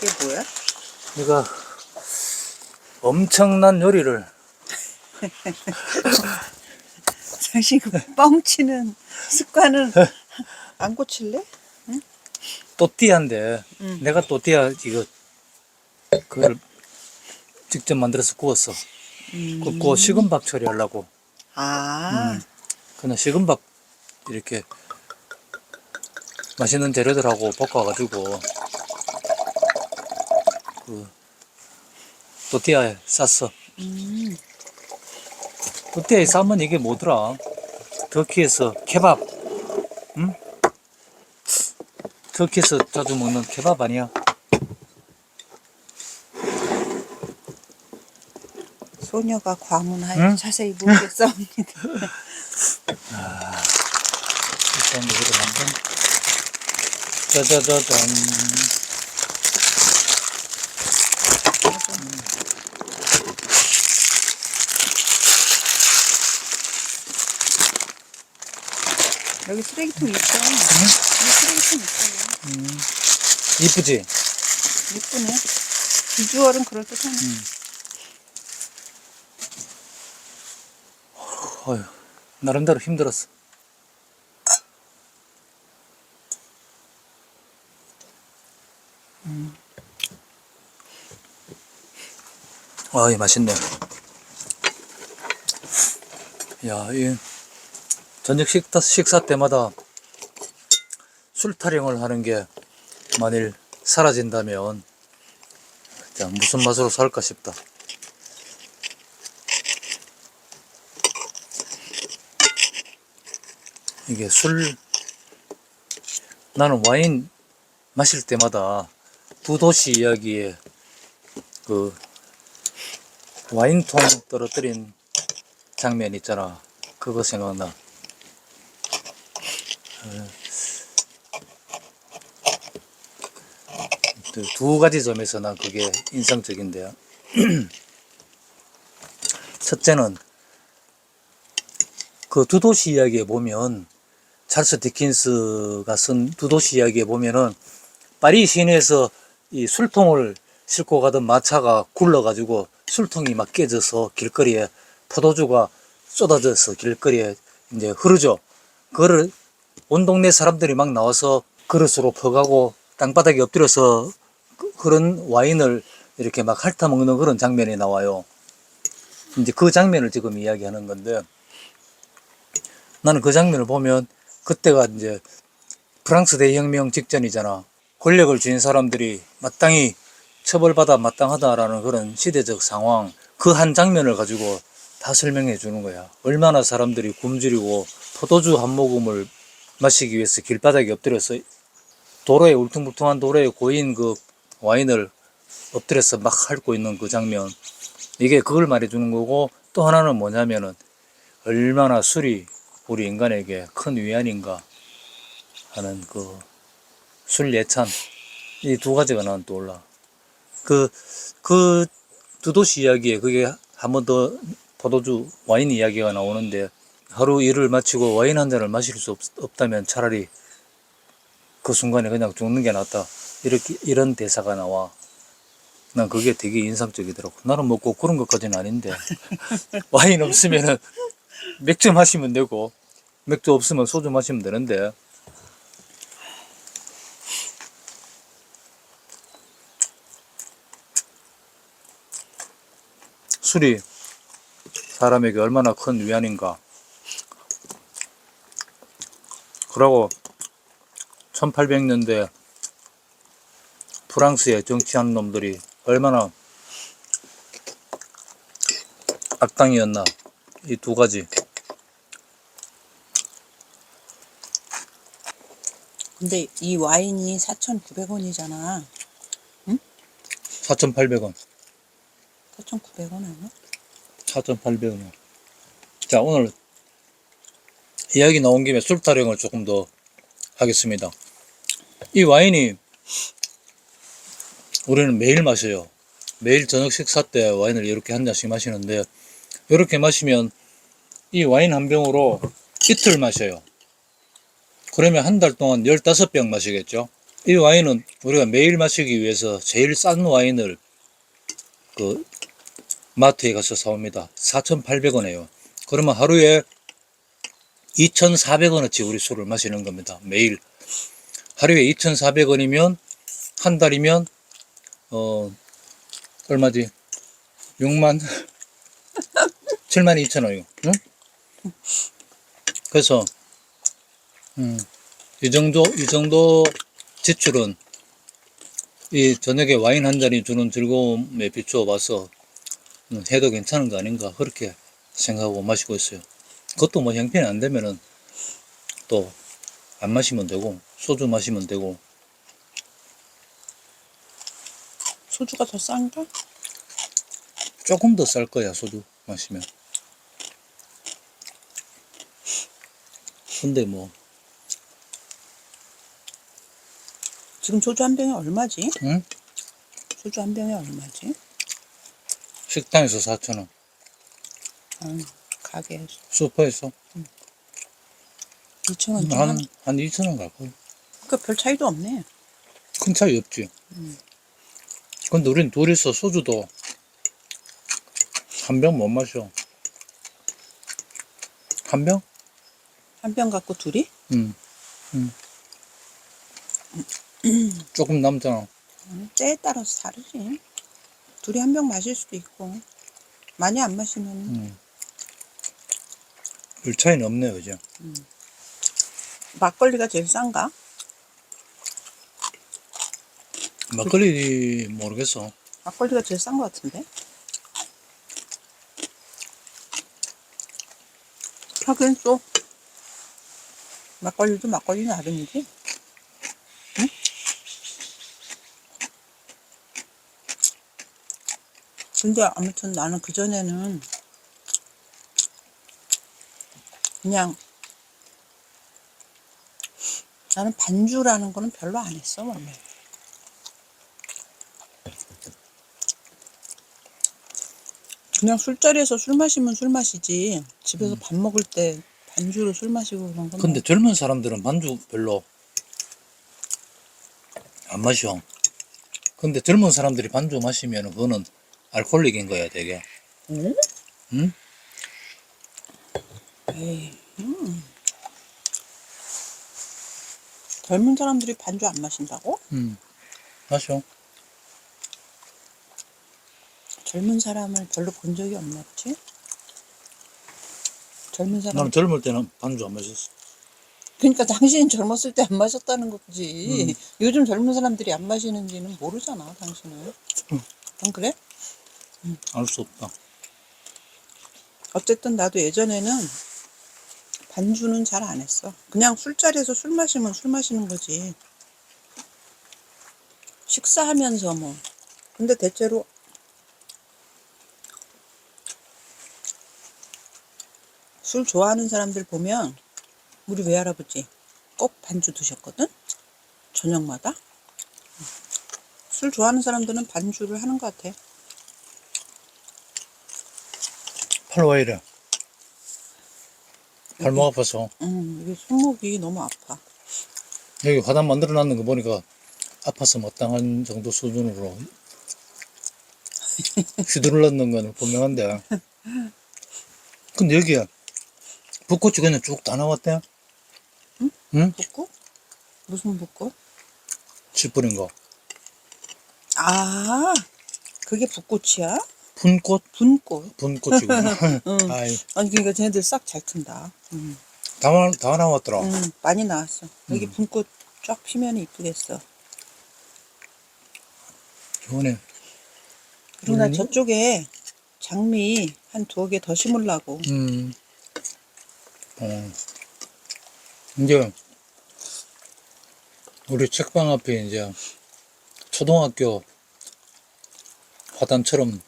이게 뭐야? 내가 엄청난 요리를 당신 그 뻥치는 습관은 안 고칠래? 또띠아인데 응. 내가 또띠아 이거 그걸 직접 만들어서 구웠어. 음. 굽고 식은 밥 처리하려고 아, 음. 그냥 식은 밥 이렇게 맛있는 재료들하고 볶아가지고 그 또띠아에 쌌어. 음. 또띠아에 싸면 이게 뭐더라? 터키에서 케밥, 응? 터키에서 자주 먹는 케밥 아니야? 소녀가 과문하여 응? 자세히 모르겠사옵니다. 일단 이거를 한번 짜자자잔 여기 쓰레기통 있어. 여기 쓰레기통 있어. 이쁘지? 예쁘네. 비주얼은 그럴듯하네. 어휴, 나름대로 힘들었어. 아이 맛있네. 야, 이 저녁 식사, 식사 때마다 술 타령을 하는 게 만일 사라진다면 자, 무슨 맛으로 살까 싶다. 이게 술 나는 와인 마실 때마다 두 도시 이야기에 그 와인통 떨어뜨린 장면 있잖아 그거 생각나 두 가지 점에서 난 그게 인상적인데요 첫째는 그 두 도시 이야기에 보면 찰스 디킨스가 쓴 두 도시 이야기에 보면은 파리 시내에서 이 술통을 싣고 가던 마차가 굴러가지고 술통이 막 깨져서 길거리에 포도주가 쏟아져서 길거리에 이제 흐르죠. 그거를 온 동네 사람들이 막 나와서 그릇으로 퍼가고 땅바닥에 엎드려서 그- 그런 와인을 이렇게 막 핥아 먹는 그런 장면이 나와요. 이제 그 장면을 지금 이야기하는 건데 나는 그 장면을 보면 그때가 이제 프랑스 대혁명 직전이잖아. 권력을 쥔 사람들이 마땅히 처벌받아 마땅하다라는 그런 시대적 상황, 그 한 장면을 가지고 다 설명해 주는 거야. 얼마나 사람들이 굶주리고 포도주 한 모금을 마시기 위해서 길바닥에 엎드려서 도로에 울퉁불퉁한 도로에 고인 그 와인을 엎드려서 막 핥고 있는 그 장면. 이게 그걸 말해 주는 거고 또 하나는 뭐냐면은 얼마나 술이 우리 인간에게 큰 위안인가 하는 그 술 예찬 이 두 가지가 난 떠올라. 그 그 두 도시 이야기에 그게 한 번 더 포도주 와인 이야기가 나오는데 하루 일을 마치고 와인 한 잔을 마실 수 없, 없다면 차라리 그 순간에 그냥 죽는 게 낫다. 이렇게 이런 대사가 나와. 난 그게 되게 인상적이더라고. 나는 뭐꼭 그런 것까지는 아닌데 와인 없으면은 맥주 마시면 되고 맥주 없으면 소주 마시면 되는데 술이 사람에게 얼마나 큰 위안인가 그러고 1800년대 프랑스에 정치한 놈들이 얼마나 악당이었나 이 두 가지 근데 이 와인이 4,900원이잖아. 4,800원 4,900원 아니야? 4,800원. 자, 오늘 이야기 나온 김에 술 타령을 조금 더 하겠습니다. 이 와인이 우리는 매일 마셔요. 매일 저녁 식사 때 와인을 이렇게 한 잔씩 마시는데 이렇게 마시면 이 와인 한 병으로 이틀 마셔요. 그러면 한 달 동안 15병 마시겠죠? 이 와인은 우리가 매일 마시기 위해서 제일 싼 와인을 그 마트에 가서 사옵니다. 4,800원이에요. 그러면 하루에 2,400원어치 우리 술을 마시는 겁니다. 매일. 하루에 2,400원이면 한 달이면 어 얼마지? 6만 7만 2천 원이요. 응? 그래서 음, 이 정도 이 정도 지출은 이 저녁에 와인 한 잔이 주는 즐거움에 비추어 봐서 음, 해도 괜찮은 거 아닌가 그렇게 생각하고 마시고 있어요. 그것도 뭐 형편이 안 되면은 또 안 마시면 되고 소주 마시면 되고 소주가 더 싼가? 조금 더 쌀 거야 소주 마시면. 근데 뭐 지금 소주 한 병에 얼마지? 응? 소주 한 병에 얼마지? 식당에서 4천 원, 아, 가게에서 슈퍼에서 2천 원. 한 한... 한 2천 원갈 거야. 그러니까 별 차이도 없네. 큰 차이 없지. 근데 우린 둘이서 소주도 한 병 못 마셔. 한 병? 한 병 갖고 둘이? 응. 응. 조금 남잖아. 음, 때에 따라서 다르지. 둘이 한 병 마실 수도 있고 많이 안 마시면 응. 별 차이는 없네, 그죠? 막걸리가 제일 싼가? 막걸리 모르겠어. 막걸리가 제일 싼 것 같은데. 하긴 또 막걸리도 막걸리 나름이지. 응? 근데 아무튼 나는 그 전에는 그냥 나는 반주라는 거는 별로 안 했어 원래. 그냥 술자리에서 술 마시면 술 마시지 집에서 밥 먹을 때 반주로 술 마시고 그런 건 근데 젊은 사람들은 반주 별로 안 마셔. 근데 젊은 사람들이 반주 마시면 그거는 알코올릭인 거야, 되게. 응? 응? 에이, 음. 젊은 사람들이 반주 안 마신다고? 응. 마셔. 젊은 사람을 별로 본 적이 없나 보지? 젊은 사람 나는 젊을 때는 반주 안 마셨어. 그러니까 당신이 젊었을 때 안 마셨다는 거지 요즘 젊은 사람들이 안 마시는지는 모르잖아 당신은 응. 안 그래? 알수 없다. 어쨌든 나도 예전에는 반주는 잘 안 했어. 그냥 술자리에서 술 마시면 술 마시는 거지. 식사하면서 뭐. 근데 대체로 술 좋아하는 사람들 보면 우리 외할아버지 꼭 반주 드셨거든? 저녁마다. 술 좋아하는 사람들은 반주를 하는 것 같아. 팔왜 이래? 발목 아파서. 음, 이게 손목이 너무 아파. 여기 화단 만들어 놨는 거 보니까 아파서 마땅한 정도 수준으로 휘두르 넣는 건 분명한데. 근데 여기에 붓꽃이 그냥 쭉 다 나왔대. 응? 응? 붓고? 무슨 붓고? 씨 뿌린 거. 아, 그게 붓꽃이야? 분꽃? 분꽃. 분꽃이구나. 응. 아이, 아니, 그러니까 쟤네들 싹 잘 튼다. 응. 다, 나- 다 나왔더라. 응, 많이 나왔어. 여기 음. 분꽃 쫙 피면 이쁘겠어. 좋네. 그리고 나 음. 저쪽에 장미 한 두어 개 더 심으려고. 음. 어. 이제, 우리 책방 앞에 이제 초등학교 화단처럼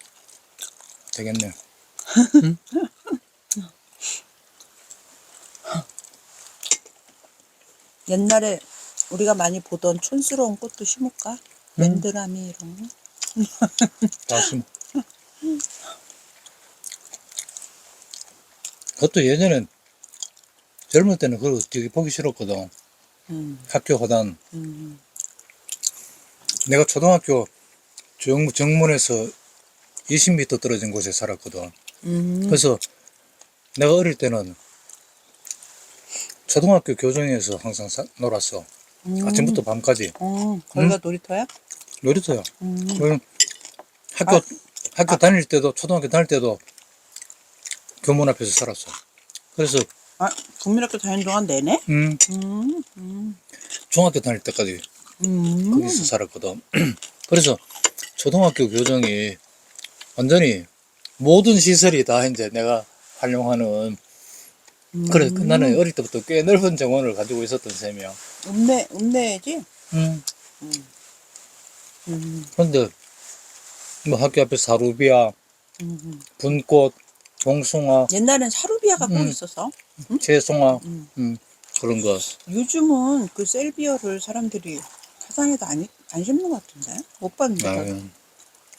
되겠네. 옛날에 우리가 많이 보던 촌스러운 꽃도 심을까? 맨드라미 이런 거? 다시. 그것도 예전엔 음. 음, 음. 음. 젊을 때는 그거 되게 보기 싫었거든. 학교 화단. 음, 음. 음. 음. 내가 초등학교 정, 정문에서 20m 떨어진 곳에 살았거든. 음. 그래서 내가 어릴 때는 초등학교 교정에서 항상 사- 놀았어. 음. 아침부터 밤까지. 어, 거기가 놀이터야? 놀이터야. 음. 학교, 아. 학교 다닐 때도, 초등학교 다닐 때도 교문 앞에서 살았어. 그래서, 아, 국민학교 다니는 동안 내내? 음, 음. 음. 중학교 다닐 때까지 음. 거기서 살았거든. 그래서 초등학교 교정이 완전히 모든 시설이 다 이제 내가 활용하는 그래 음. 나는 어릴 때부터 꽤 넓은 정원을 가지고 있었던 셈이야. 읍내, 읍내지? 음. 음. 음. 그런데 뭐 학교 앞에 사루비아, 음. 분꽃, 봉숭아, 옛날엔 사루비아가 꼭 음. 있었어. 채송아, 음. 음, 그런 거. 요즘은 그 셀비어를 사람들이 화산에다 안, 안 심는 것 같은데? 못 봤는데. 아.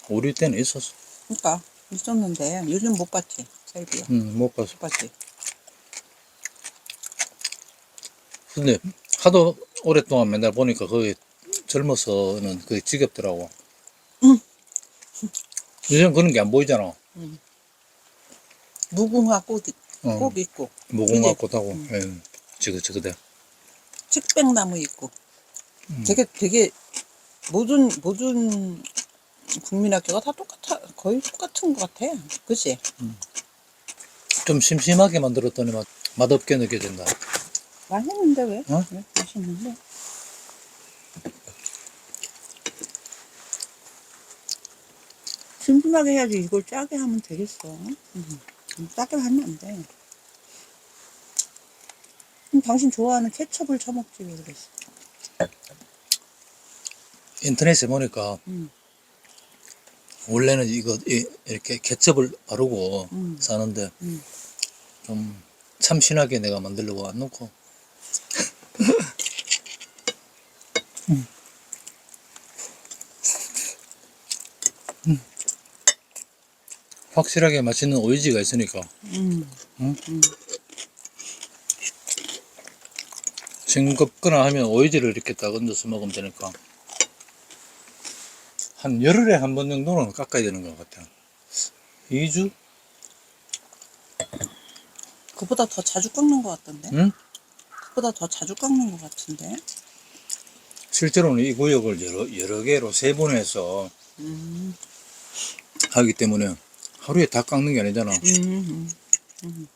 우리 때는 있었어. 그러니까 있었는데 요즘 못 봤지 셀비어 음, 못 봤어. 못 봤지 근데 하도 오랫동안 맨날 보니까 거기 젊어서는 그게 지겹더라고. 응. 요즘 그런 게 안 보이잖아. 무궁화 꽃, 어, 꽃 있고 무궁화 그지? 꽃하고, 예, 지긋지긋해. 측백나무 있고 음. 되게 되게 모든 모든 국민학교가 다 똑같아 거의 똑같은 것 같아 그치 좀 심심하게 만들었더니 맛, 맛없게 느껴진다. 맛있는데 왜? 어? 왜? 맛있는데 심심하게 해야지 이걸 짜게 하면 되겠어 음, 짜게 하면 안 돼 그럼 당신 좋아하는 케첩을 쳐먹지 왜 그랬어 인터넷에 보니까 음. 원래는 이거 이- 이렇게 케첩을 바르고 음. 사는데 음. 좀 참신하게 내가 만들려고 안 놓고 음. 음. 확실하게 맛있는 오이지가 있으니까 음. 싱겁거나 하면 오이지를 이렇게 딱 얹어서 먹으면 되니까 한 열흘에 한 번 정도는 깎아야 되는 것 같아 2주? 그보다 더 자주 깎는 것 같던데 응? 그보다 더 자주 깎는 것 같은데 실제로는 이 구역을 여러, 여러 개로 세분해서 음. 하기 때문에 하루에 다 깎는 게 아니잖아. 음. 음.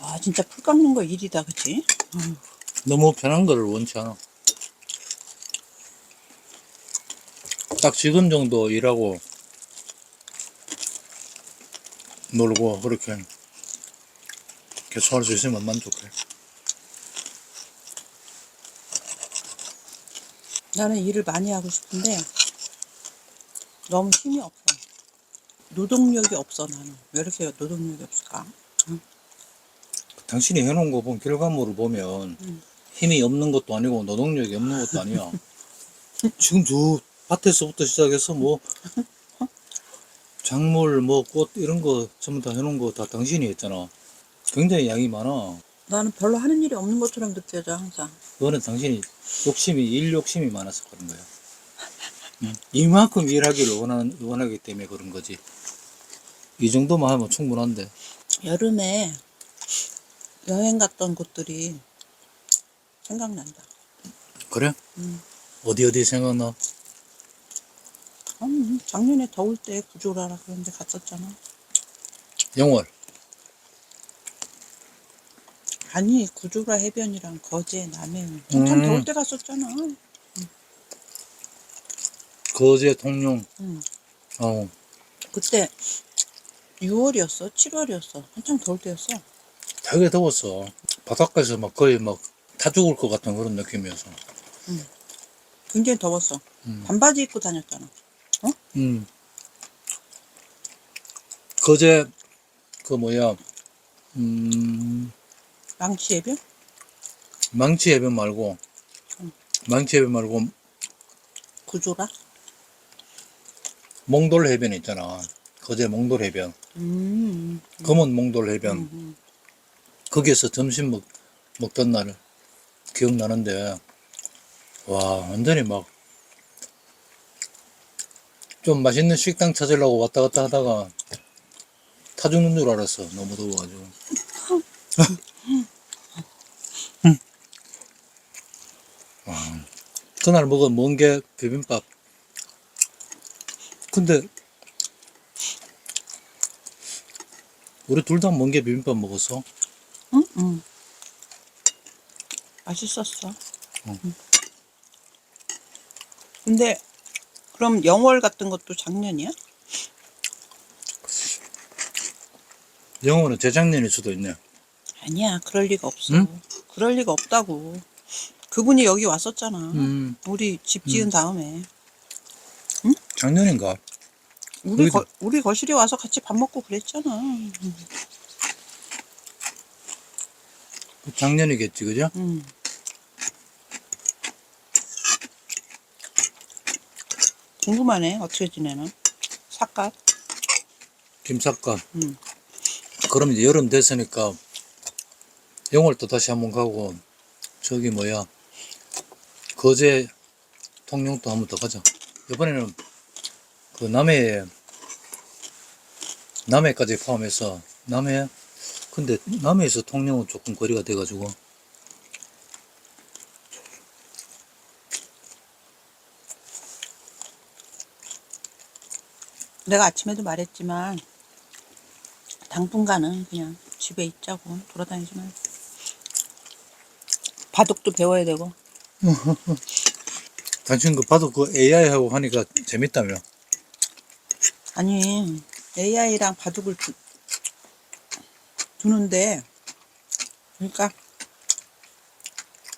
아 진짜 풀 깎는 거 일이다 그치? 너무 편한 거를 원치 않아. 딱 지금 정도 일하고 놀고 그렇게 계속 할 수 있으면 만족해. 나는 일을 많이 하고 싶은데 너무 힘이 없어. 노동력이 없어 나는. 왜 이렇게 노동력이 없을까? 당신이 해놓은 거 보면 결과물을 보면 음. 힘이 없는 것도 아니고 노동력이 없는 것도 아니야. 지금 저 밭에서부터 시작해서 뭐 작물 뭐 꽃 이런 거 전부 다 해놓은 거 다 당신이 했잖아. 굉장히 양이 많아. 나는 별로 하는 일이 없는 것처럼 느껴져 항상. 그거는 당신이 욕심이 일 욕심이 많아서 그런 거야. 응. 이만큼 일하기를 원하는 원하기 때문에 그런 거지. 이 정도만 하면 충분한데. 여름에 여행 갔던 곳들이 생각난다. 그래? 음. 어디 어디 생각나? 음, 작년에 더울 때 구조라라 그런데 갔었잖아. 영월. 아니 구조라 해변이랑 거제 남해 한참 음. 더울 때 갔었잖아. 거제 통영. 음. 어. 그때 6월이었어, 7월이었어. 한참 더울 때였어. 되게 더웠어. 바닷가에서 막 거의 막타 죽을 것 같은 그런 느낌이어서. 굉장히 더웠어. 음. 반바지 입고 다녔잖아. 음. 거제 그 뭐야 음 망치 해변? 망치 해변 말고 음. 망치 해변 말고 구조라? 몽돌 해변 있잖아. 거제 몽돌 해변. 음. 검은 몽돌 해변. 음, 음. 거기에서 점심 먹, 먹던 날 기억나는데 와, 완전히 막, 좀 맛있는 식당 찾으려고 왔다 갔다 하다가 타 죽는 줄 알았어. 너무 더워가지고. 와, 그날 먹은 멍게 비빔밥. 근데, 우리 둘 다 멍게 비빔밥 먹었어. 응? 응. 맛있었어. 응. 근데 그럼 영월 같은 것도 작년이야? 영어는 재작년일 수도 있네. 아니야, 그럴 리가 없어. 응? 그럴 리가 없다고. 그분이 여기 왔었잖아. 음, 우리 집 지은 다음에. 작년인가? 우리, 거, 우리 거실에 와서 같이 밥 먹고 그랬잖아. 작년이겠지, 그죠? 음. 궁금하네, 어떻게 지내나? 삭갓? 김삿갓. 음. 그럼 이제 여름 됐으니까 영월 또 다시 한번 가고 저기 뭐야 거제 통영도 한번 더 가자. 이번에는 그 남해 남해까지 포함해서 남해 근데 남해에서 통영은 조금 거리가 돼 가지고 내가 아침에도 말했지만, 당분간은 그냥 집에 있자고, 돌아다니지 말고. 바둑도 배워야 되고. 당신 그 봐도 그 AI 하고 하니까 재밌다며. 아니, AI랑 바둑을 두, 두는데, 그러니까,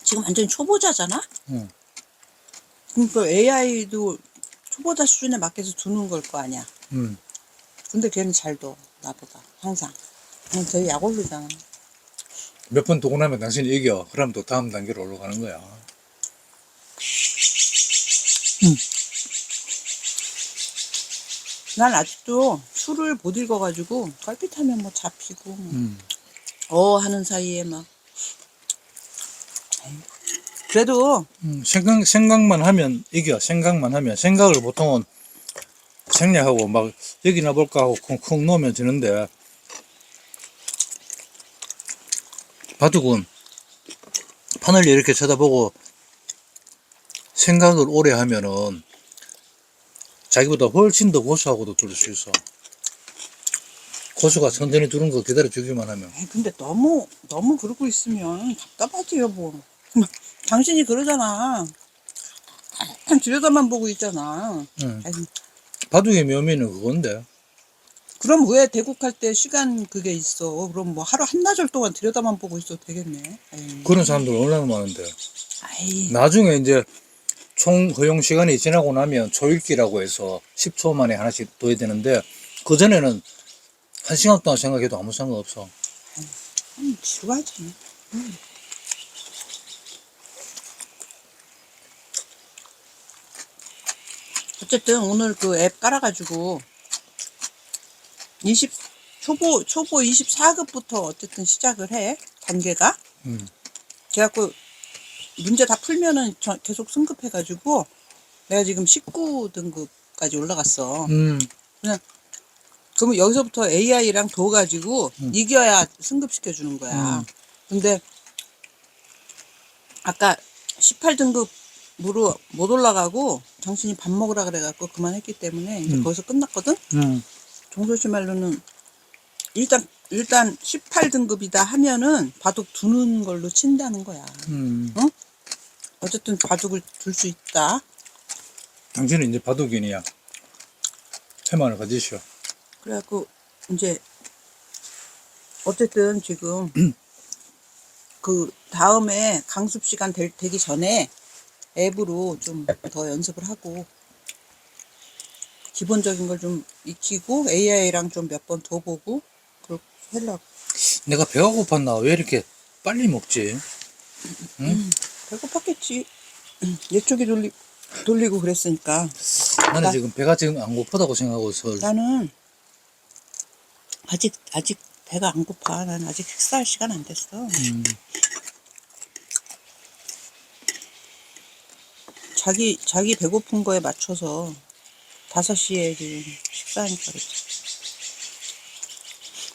지금 완전히 초보자잖아? 응. 그러니까 AI도 초보자 수준에 맞게서 두는 걸 거 아니야. 음. 근데 걔는 잘 둬, 나보다. 항상. 그냥 되게 약 올리잖아. 몇번 두고 나면 당신이 이겨. 그럼 또 다음 단계로 올라가는 거야. 난 아직도 술을 못 읽어가지고, 껄핏하면 뭐 잡히고, 음. 어 하는 사이에 막. 에이, 그래도, 음, 생각, 생각만 하면 이겨. 생각만 하면. 생각을 보통은 생략하고 막 여기나 볼까 하고 쿵쿵 놓으면 지는데 바둑은 판을 이렇게 쳐다보고 생각을 오래 하면은 자기보다 훨씬 더 고수하고도 둘 수 있어. 고수가 천천히 두는 거 기다려 주기만 하면. 에이, 근데 너무, 너무 그러고 있으면 답답하지, 여보. 당신이 그러잖아. 들여다만 보고 있잖아. 응. 바둑의 묘미는 그건데. 그럼 왜 대국할 때 시간 그게 있어? 그럼 뭐 하루 한나절 동안 들여다만 보고 있어도 되겠네. 아이, 그런 사람들 얼마나 많은데. 아이, 나중에 이제 총 허용 시간이 지나고 나면 초읽기라고 해서 10초 만에 하나씩 둬야 되는데 그 전에는 한 시간 동안 생각해도 아무 상관 없어. 음, 지루하지. 음. 어쨌든 오늘 그 앱 깔아가지고 20 초보 초보 24급부터 어쨌든 시작을 해 단계가 음. 그래갖고 문제 다 풀면은 저- 계속 승급해가지고 내가 지금 19등급까지 올라갔어. 음. 그러면 여기서부터 AI랑 둬 가지고 음. 이겨야 승급시켜 주는 거야. 음. 근데 아까 18등급으로 못 올라가고 정신이 밥 먹으라 그래갖고 그만했기 때문에 이제 음. 거기서 끝났거든. 음. 종소 씨 말로는 일단 일단 18등급이다 하면은 바둑 두는 걸로 친다는 거야. 음. 어쨌든 바둑을 둘 수 있다. 당신은 이제 바둑인이야. 해만을 가지시오. 그래갖고 이제 어쨌든 지금 그 다음에 강습 시간 될, 되기 전에 앱으로 좀 더 연습을 하고 기본적인 걸 좀 익히고 AI랑 좀 몇 번 더 보고 그렇게 하려고. 내가 배가 고팠나? 왜 이렇게 빨리 먹지? 배고팠겠지. 예쪽이 돌리, 돌리고 그랬으니까. 나는 나- 지금 배가 지금 안 고프다고 생각하고 서 나는 아직 아직 배가 안 고파. 난 아직 식사할 시간 안 됐어. 음. 자기 자기 배고픈 거에 맞춰서 5시에 지금 식사하니까 그렇지.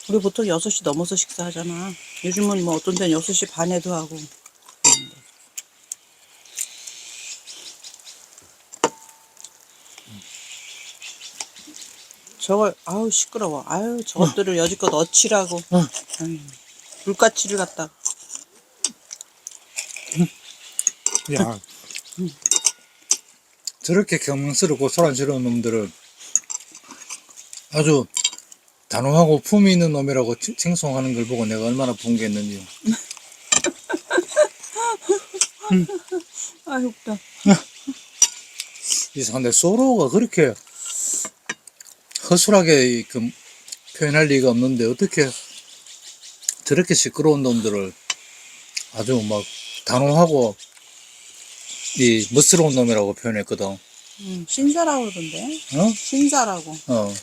우리 보통 6시 넘어서 식사하잖아. 요즘은 뭐 어떤 데는 6시 반에도 하고. 그러는데. 저걸 아우 시끄러워. 아유 저것들을 여지껏 어치라고. 응. 아유, 물가치를 갖다. 야. 저렇게 경망스럽고 소란스러운 놈들을 아주 단호하고 품위 있는 놈이라고 칭- 칭송하는 걸 보고 내가 얼마나 분개했는지. 아유 웃다. 이상한데 소로가 그렇게 허술하게 그 표현할 리가 없는데 어떻게 저렇게 시끄러운 놈들을 아주 막 단호하고 이 멋스러운 놈이라고 표현했거든. 음, 신사라고 그러던데. 어? 신사라고. 어.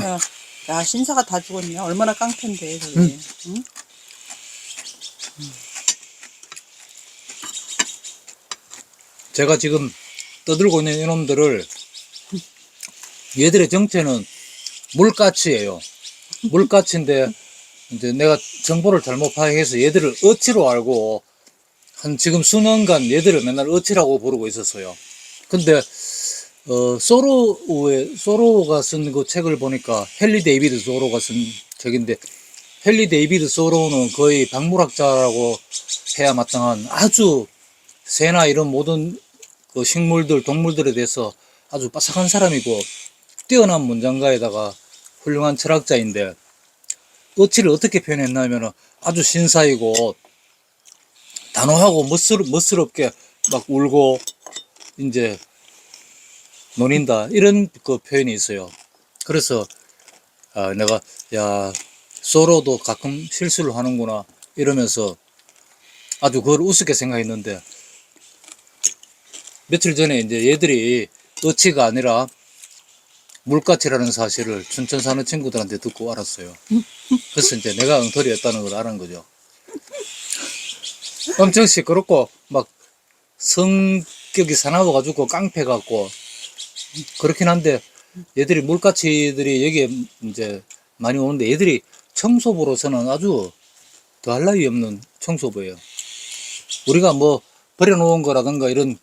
야, 야 신사가 다 죽었냐? 얼마나 깡패인데 저게. 응. 응? 제가 지금 떠들고 있는 이놈들을 얘들의 정체는 물가치예요. 물가치인데 이제 내가 정보를 잘못 파악해서 얘들을 어치로 알고 한 지금 수년간 얘들을 맨날 어치라고 부르고 있었어요. 근데 어 소로의 소로가 쓴 그 책을 보니까 헨리 데이비드 소로가 쓴 책인데 헨리 데이비드 소로는 거의 박물학자라고 해야 마땅한 아주 새나 이런 모든 그 식물들, 동물들에 대해서 아주 빠삭한 사람이고 뛰어난 문장가에다가 훌륭한 철학자인데 어치를 어떻게 표현했냐면 아주 신사이고 단호하고 멋스러, 멋스럽게 막 울고 이제 노린다 이런 그 표현이 있어요. 그래서 아, 내가 야 소로도 가끔 실수를 하는구나 이러면서 아주 그걸 우습게 생각했는데 며칠 전에 이제 얘들이 어치가 아니라 물가치라는 사실을 춘천 사는 친구들한테 듣고 알았어요. 그래서 이제 내가 엉터리였다는 걸 알은 거죠. 엄청 시끄럽고 막 성격이 사나워 가지고 깡패 같고 그렇긴 한데 얘들이 물가치들이 여기에 이제 많이 오는데 얘들이 청소부로서는 아주 더할 나위 없는 청소부예요. 우리가 뭐 버려놓은 거라든가 이런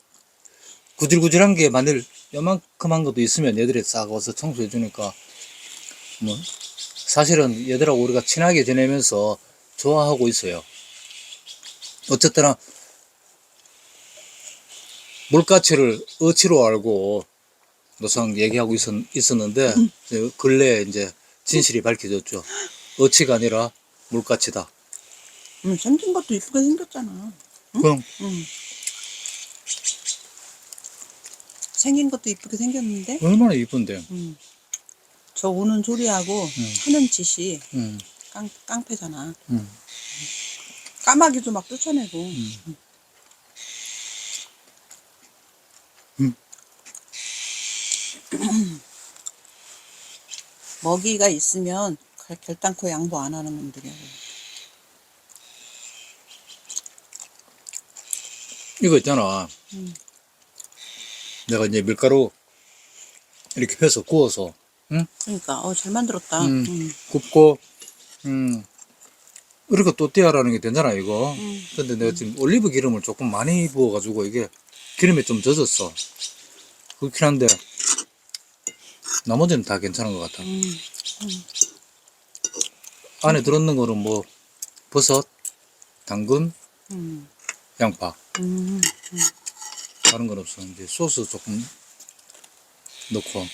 구질구질한 게 만일 요만큼한 것도 있으면 얘들이 싹 와서 청소해 주니까 뭐 사실은 얘들하고 우리가 친하게 지내면서 좋아하고 있어요. 어쨌거나 물가치를 어치로 알고 노상 얘기하고 있었, 있었는데 근래에 이제 진실이 밝혀졌죠. 어치가 아니라 물가치다. 음, 생긴 것도 이쁘게 생겼잖아. 그럼 응. 생긴 것도 이쁘게 생겼는데, 얼마나 이쁜데. 음. 저 우는 소리하고 하는 짓이 음, 깡, 깡패잖아. 음. 까마귀도 막 쫓아내고. 음. 먹이가 있으면 결- 결단코 양보 안 하는 놈들이야. 이거 있잖아. 음. 내가 이제 밀가루 이렇게 펴서 구워서, 응? 그러니까, 어, 잘 만들었다. 음. 음. 굽고, 음, 이렇게 또띠아라는 게 되잖아, 이거. 음. 근데 내가 지금 올리브 기름을 조금 많이 부어가지고 이게 기름에 좀 젖었어. 그렇긴 한데, 나머지는 다 괜찮은 것 같아. 음. 안에 들었는 거는 뭐, 버섯, 당근, 음. 양파. 음. 다른 건 없어. 이제 소스 조금 넣고.